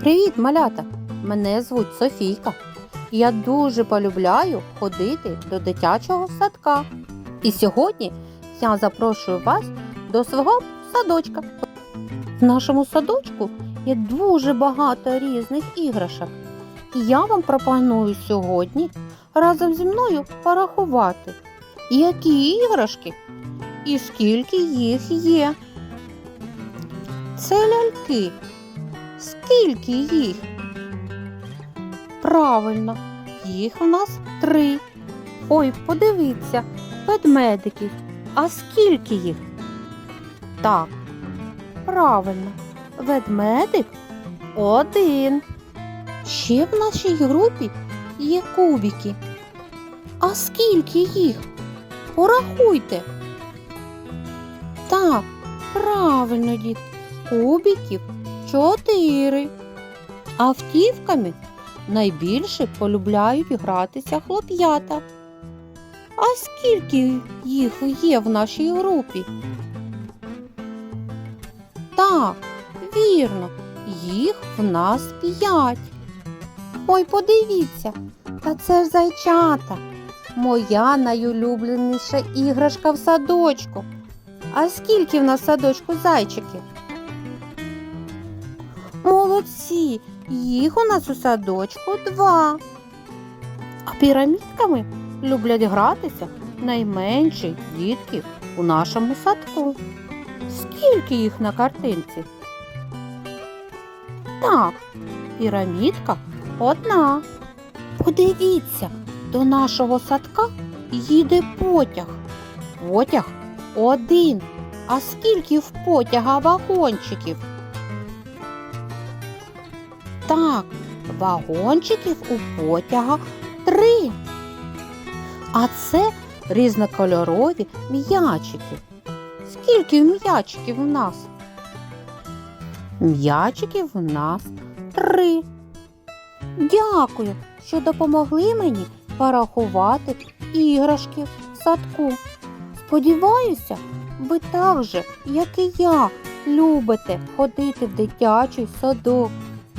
Привіт, малята! Мене звуть Софійка. Я дуже полюбляю ходити до дитячого садка. І сьогодні я запрошую вас до свого садочка. В нашому садочку є дуже багато різних іграшок. І я вам пропоную сьогодні разом зі мною порахувати, які іграшки і скільки їх є. Це ляльки. Скільки їх? Правильно, їх у нас три. Ой, подивіться, ведмедиків. А скільки їх? Так, правильно, ведмедик один. Ще в нашій групі є кубики. А скільки їх? Порахуйте. Так, правильно, дід, кубиків чотири. Автівками найбільше полюбляють гратися хлоп'ята. А скільки їх є в нашій групі? Так, вірно, їх в нас п'ять. Ой, подивіться, та це ж зайчата. Моя найулюбленіша іграшка в садочку. А скільки в нас в садочку зайчиків? Молодці, їх у нас у садочку два. А пірамідками люблять гратися найменші дітки у нашому садку. Скільки їх на картинці? Так, пірамідка одна. Подивіться, до нашого садка їде потяг. Потяг один. А скільки в потяга вагончиків? Так, вагончиків у потяга три. А це різнокольорові м'ячики. Скільки м'ячиків у нас? М'ячиків у нас три. Дякую, що допомогли мені порахувати іграшки в садку. Сподіваюся, ви так же, як і я, любите ходити в дитячий садок.